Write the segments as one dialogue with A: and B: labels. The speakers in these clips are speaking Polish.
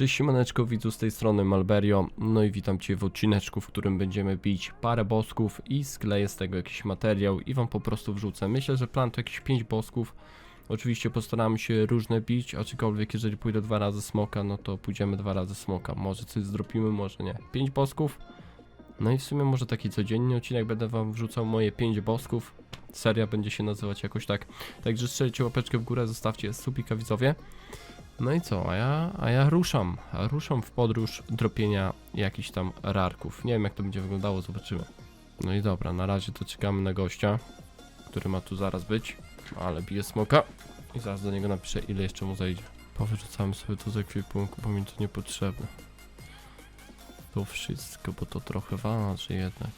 A: Cześć siemaneczko, widzu z tej strony Malberio, no i witam Cię w odcineczku, w którym będziemy bić parę bosków i skleję z tego jakiś materiał i Wam po prostu wrzucę. Myślę, że plan to jakieś 5 bosków, oczywiście postaramy się różne bić, aczkolwiek jeżeli pójdę dwa razy smoka, no to pójdziemy dwa razy smoka, może coś zdropimy, może nie. 5 bosków, no i w sumie może taki codzienny odcinek, będę Wam wrzucał moje 5 bosków, seria będzie się nazywać jakoś tak, także strzelcie łapeczkę w górę, zostawcie subika widzowie. No i co, a ja, a ja ruszam, ruszam w podróż dropienia jakichś tam rarków. Nie wiem jak to będzie wyglądało, zobaczymy. No i dobra, na razie to czekamy na gościa, który ma tu zaraz być, ale bije smoka i zaraz do niego napiszę ile jeszcze mu zejdzie. Powyrzucamy sobie to z ekwipunku, bo mi to niepotrzebne. To wszystko, bo to trochę waży jednak.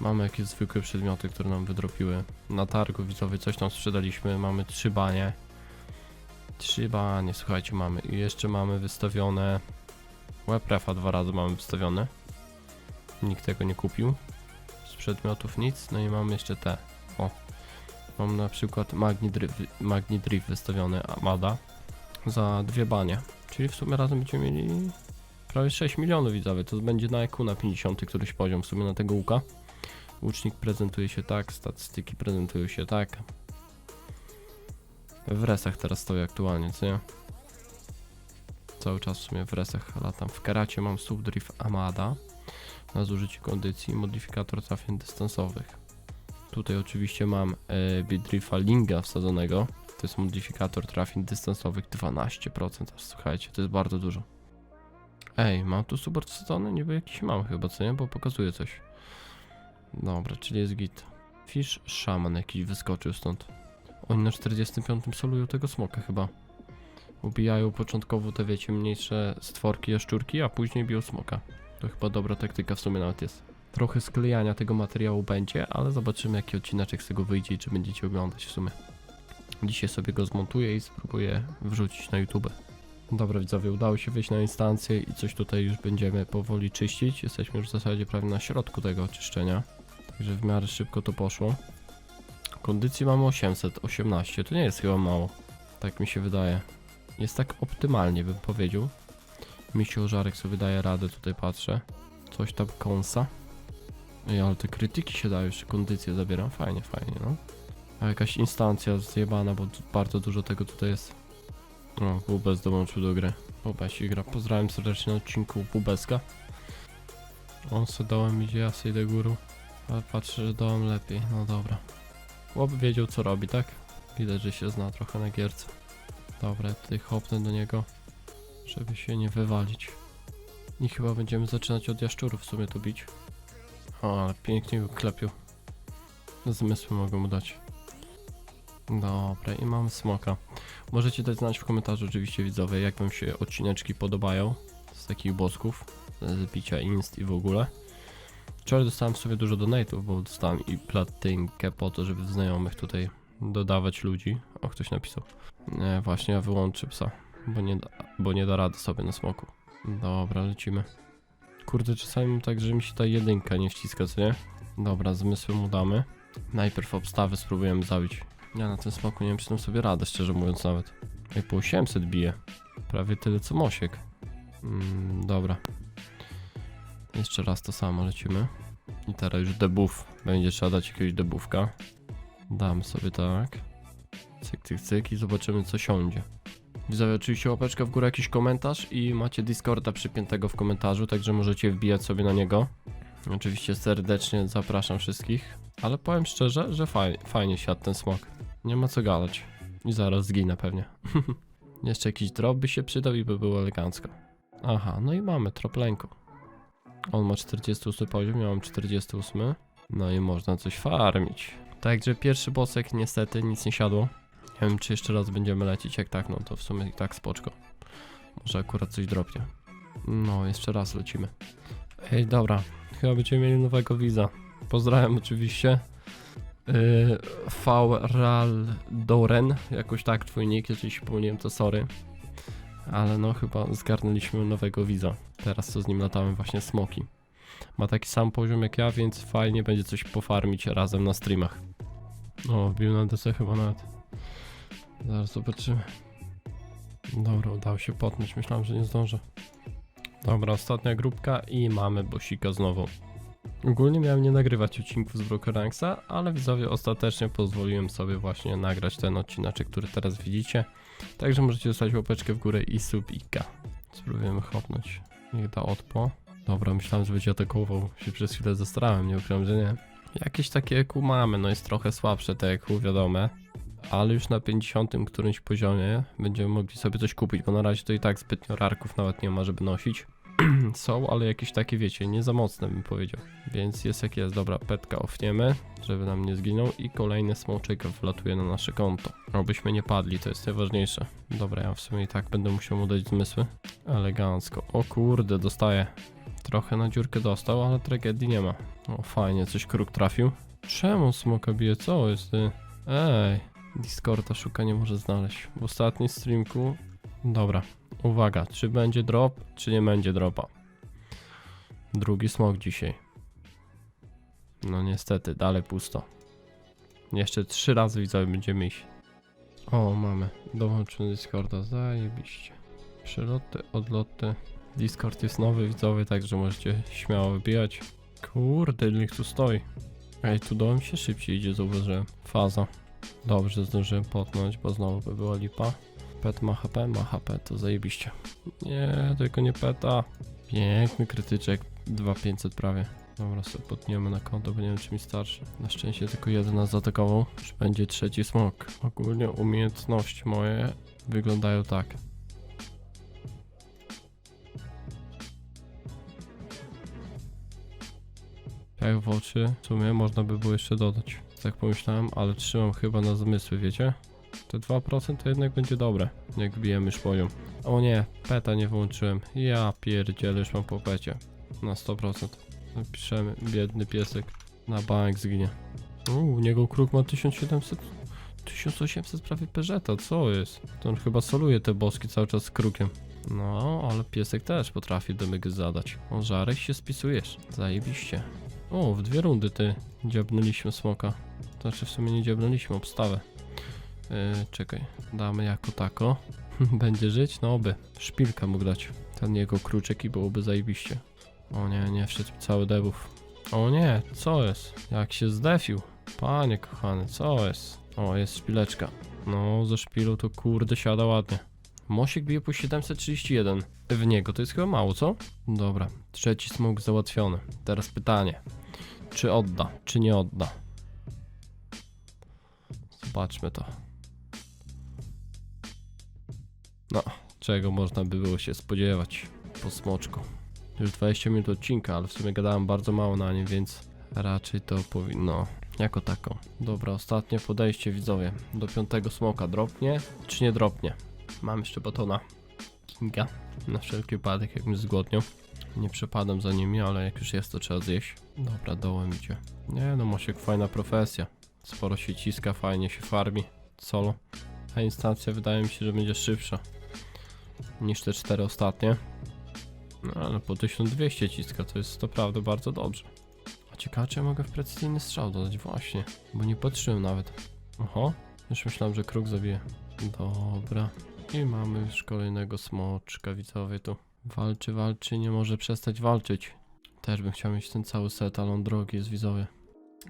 A: Mamy jakieś zwykłe przedmioty, które nam wydropiły. Na targu widzowie coś tam sprzedaliśmy, mamy trzy banie. Trzy banie, słuchajcie, mamy. I jeszcze mamy wystawione. WebRefa dwa razy mamy wystawione. Nikt tego nie kupił. Z przedmiotów nic. No i mamy jeszcze te. O. Mam na przykład Magni Drift, Magni Drift wystawiony Amada. Za dwie banie. Czyli w sumie razem będziemy mieli prawie 6 milionów widzowie. To będzie na EQ na 50 któryś poziom w sumie na tego łuka. Łucznik prezentuje się tak, statystyki prezentują się tak. W resach teraz stoję aktualnie, co nie? Cały czas w sumie w resach latam. W karacie mam subdrift Amada na zużycie kondycji modyfikator trafień dystansowych. Tutaj oczywiście mam Bidriffa Linga wsadzonego. To jest modyfikator trafień dystansowych 12%. Aż słuchajcie, to jest bardzo dużo. Ej, mam tu super wsadzony? Niby jakiś mam chyba, co nie? Bo pokazuje coś. Dobra, czyli jest git. Fish Shaman jakiś wyskoczył stąd. Oni na 45 solują tego smoka chyba. Ubijają początkowo te wiecie mniejsze stworki, jaszczurki, a później biją smoka. To chyba dobra taktyka w sumie nawet jest. Trochę sklejania tego materiału będzie, ale zobaczymy jaki odcineczek z tego wyjdzie i czy będziecie oglądać w sumie. Dzisiaj sobie go zmontuję i spróbuję wrzucić na YouTube. Dobra widzowie, udało się wyjść na instancję i coś tutaj już będziemy powoli czyścić. Jesteśmy już w zasadzie prawie na środku tego oczyszczenia. Także w miarę szybko to poszło. Kondycji mamy 818, to nie jest chyba mało. Tak mi się wydaje. Jest tak optymalnie bym powiedział. Misio żarek sobie daje radę, tutaj patrzę. Coś tam kąsa. Ej, ale te krytyki się dają, jeszcze kondycję zabieram. Fajnie, fajnie, no. A jakaś instancja zjebana, bo bardzo dużo tego tutaj jest. O, Bubes dołączył do gry. Bubesi gra. Pozdrawiam serdecznie na odcinku Bubeska. On se dołem idzie, ja sobie idę górą. Ale patrzę, że dołem lepiej. No dobra. Chłop wiedział co robi, tak? Widać, że się zna trochę na gierce. Dobra, tutaj hopnę do niego, żeby się nie wywalić. I chyba będziemy zaczynać od jaszczurów w sumie tu bić. O, ale pięknie go klepił. Zmysły mogą mu dać. Dobra, i mamy smoka. Możecie dać znać w komentarzu oczywiście widzowie, jak wam się odcineczki podobają z takich bosków, z bicia inst i w ogóle. Wczoraj dostałem w sobie dużo donate'ów, bo dostałem i platynkę po to, żeby znajomych tutaj dodawać ludzi. O, ktoś napisał. Nie, właśnie ja wyłączę psa, bo nie, da, bo nie da rady sobie na smoku. Dobra, lecimy. Kurde, czasami tak, że mi się ta jedynka nie ściska, co nie? Dobra, zmysły mu damy. Najpierw obstawy spróbujemy zabić. Ja na tym smoku nie wiem, czy sobie radę, szczerze mówiąc nawet. Jak po 800 bije. Prawie tyle co Mosiek. Mm, dobra. Jeszcze raz to samo lecimy. I teraz już debuff. Będzie trzeba dać jakiegoś debuffka. Damy sobie tak. Cyk, cyk, cyk i zobaczymy co siądzie. Widzowie, oczywiście łapeczka w górę, jakiś komentarz i macie Discorda przypiętego w komentarzu, także możecie wbijać sobie na niego. Oczywiście serdecznie zapraszam wszystkich, ale powiem szczerze, że faj, fajnie siadł ten smok. Nie ma co gadać. I zaraz zginę pewnie. Jeszcze jakiś drop by się przydał i by było elegancko. Aha, no i mamy troplenku. On ma 48 poziom, ja mam 48. No i można coś farmić. Także pierwszy bossek niestety nic nie siadło. Nie wiem czy jeszcze raz będziemy lecieć, jak tak, no to w sumie i tak spoczko. Może akurat coś dropnie. No, jeszcze raz lecimy. Ej, dobra, chyba będziemy mieli nowego widza. Pozdrawiam oczywiście. Yy, Doren, jakoś tak twój nick, jeżeli się pomyliłem to sorry. Ale no chyba zgarnęliśmy nowego widza. Teraz co z nim latamy właśnie smoki. Ma taki sam poziom jak ja, więc fajnie będzie coś pofarmić razem na streamach. O, bił na DC chyba nawet. Zaraz zobaczymy. Dobra, udało się potnąć, myślałem, że nie zdążę. Dobra, ostatnia grupka i mamy bosika znowu. Ogólnie miałem nie nagrywać odcinków z Brokeranksa, ale widzowie ostatecznie pozwoliłem sobie właśnie nagrać ten odcinaczek, który teraz widzicie. Także możecie dostać łapeczkę w górę i subika. Spróbujemy hopnąć. Niech da odpo. Dobra, myślałem, że będzie atakował. Się przez chwilę zastarałem, nie ukrywam, że nie. Jakieś takie EQ mamy, no jest trochę słabsze te EQ, wiadome. Ale już na 50 którymś poziomie będziemy mogli sobie coś kupić, bo na razie to i tak zbytnio rarków nawet nie ma, żeby nosić. Są, ale jakieś takie, wiecie, nie za mocne bym powiedział. Więc jest jak jest. Dobra, petka ofniemy, żeby nam nie zginął i kolejny smoczek wlatuje na nasze konto. Obyśmy nie padli, to jest najważniejsze. Dobra, ja w sumie i tak będę musiał mu dać zmysły. Elegancko. O kurde, dostaję. Trochę na dziurkę dostał, ale tragedii nie ma. O, fajnie, coś kruk trafił. Czemu smoka bije? Co jest ty? Ej, Discorda szuka, nie może znaleźć. W ostatnim streamku... Dobra, uwaga, czy będzie drop, czy nie będzie dropa? Drugi smok dzisiaj. No niestety, dalej pusto. Jeszcze trzy razy widzowie będziemy iść. O, mamy. Dołączony Discorda, zajebiście. Przeloty, odloty. Discord jest nowy widzowie, także możecie śmiało wybijać. Kurde, ile ich tu stoi. Ej, tu dołem się szybciej idzie, zauważyłem. Faza. Dobrze, zdążyłem potnąć, bo znowu by była lipa. Pet ma HP, ma HP, to zajebiście. Nie, tylko nie peta. Piękny krytyczek, 2500 prawie. Dobra, sobie potniemy na konto, bo nie wiem czy mi starszy. Na szczęście tylko jeden nas zaatakował. Już będzie trzeci smok. Ogólnie umiejętności moje wyglądają tak. Jak w oczy, w sumie można by było jeszcze dodać. Tak pomyślałem, ale trzymam chyba na zmysły, wiecie? Te 2% to jednak będzie dobre, jak bijemy już. O nie, peta nie włączyłem. Ja pierdzielę, już mam po pecie. Na 100%. Napiszemy, biedny piesek. Na bank zginie. Uuu, u niego kruk ma 1700... 1800 prawie peżeta, co jest? To on chyba soluje te boski cały czas z krukiem. No, ale piesek też potrafi domyk zadać. O, żarek się spisujesz. Zajebiście. O, w dwie rundy ty dziabnęliśmy smoka. Znaczy w sumie nie dziabnęliśmy obstawę. Yy, czekaj, damy jako tako. Będzie żyć? No oby. Szpilkę mógł dać. Ten jego kruczek i byłoby zajebiście. O nie, nie wszedł cały debów. O nie, co jest? Jak się zdefił. Panie kochany, co jest? O, jest szpileczka. No, ze szpilą to kurde siada ładnie. Mosik bije po 731. W niego to jest chyba mało, co? Dobra, trzeci smok załatwiony. Teraz pytanie. Czy odda, czy nie odda? Zobaczmy to. No, czego można by było się spodziewać po smoczku. Już 20 minut odcinka, ale w sumie gadałem bardzo mało na nim, więc raczej to powinno jako taką. Dobra, ostatnie podejście widzowie. Do piątego smoka dropnie, czy nie dropnie? Mam jeszcze batona Kinga. Na wszelki wypadek, jak mi. Nie przepadam za nimi, ale jak już jest, to trzeba zjeść. Dobra, dołem idzie. Nie no, Mosiek, fajna profesja. Sporo się ciska, fajnie się farmi. Solo. Ta instancja wydaje mi się, że będzie szybsza niż te cztery ostatnie. No ale po 1200 ciska to jest naprawdę bardzo dobrze. A ciekawe, czy ja mogę w precyzyjny strzał dodać? Właśnie, bo nie patrzyłem nawet. Oho, już myślałem, że kruk zabije. Dobra. I mamy już kolejnego smoczka, widzowie tu. Walczy, walczy, nie może przestać walczyć. Też bym chciał mieć ten cały set, ale on drogi jest, widzowie.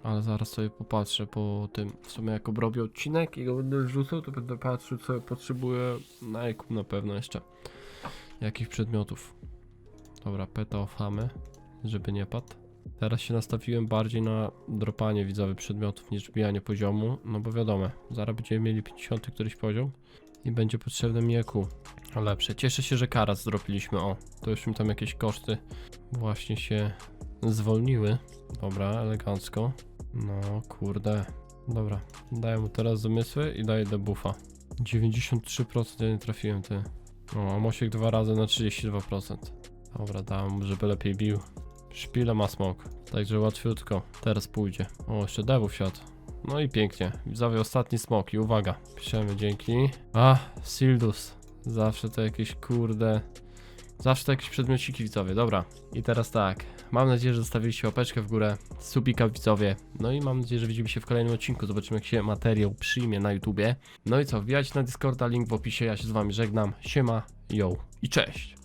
A: Ale zaraz sobie popatrzę po tym. W sumie jak obrobię odcinek i go będę wrzucał, to będę patrzył co potrzebuję na EQ na pewno jeszcze. Jakich przedmiotów. Dobra, peta ofamy, żeby nie padł. Teraz się nastawiłem bardziej na dropanie widzowie przedmiotów niż bijanie poziomu, no bo wiadomo, zaraz będziemy mieli 50 któryś poziom i będzie potrzebne mi EQ. Lepsze. Cieszę się, że karas zdropiliśmy, o. To już mi tam jakieś koszty właśnie się zwolniły. Dobra, elegancko. No, kurde. Dobra, daję mu teraz zamysły i daję do buffa. 93% ja nie trafiłem, ty. O, a Mosiek dwa razy na 32%. Dobra, dałem mu, żeby lepiej bił. Szpile ma smok, także łatwiutko. Teraz pójdzie. O, jeszcze dewu wsiadł. No i pięknie. Widzowie, ostatni smok i uwaga. Piszemy dzięki. A, Sildus. Zawsze to jakieś kurde Zawsze to jakieś przedmiociki widzowie, dobra. I teraz tak, mam nadzieję, że zostawiliście łapeczkę w górę, subika widzowie, no i mam nadzieję, że widzimy się w kolejnym odcinku, zobaczymy jak się materiał przyjmie na YouTubie. No i co, wbijajcie na Discorda, link w opisie, ja się z wami żegnam, siema, yo. I cześć!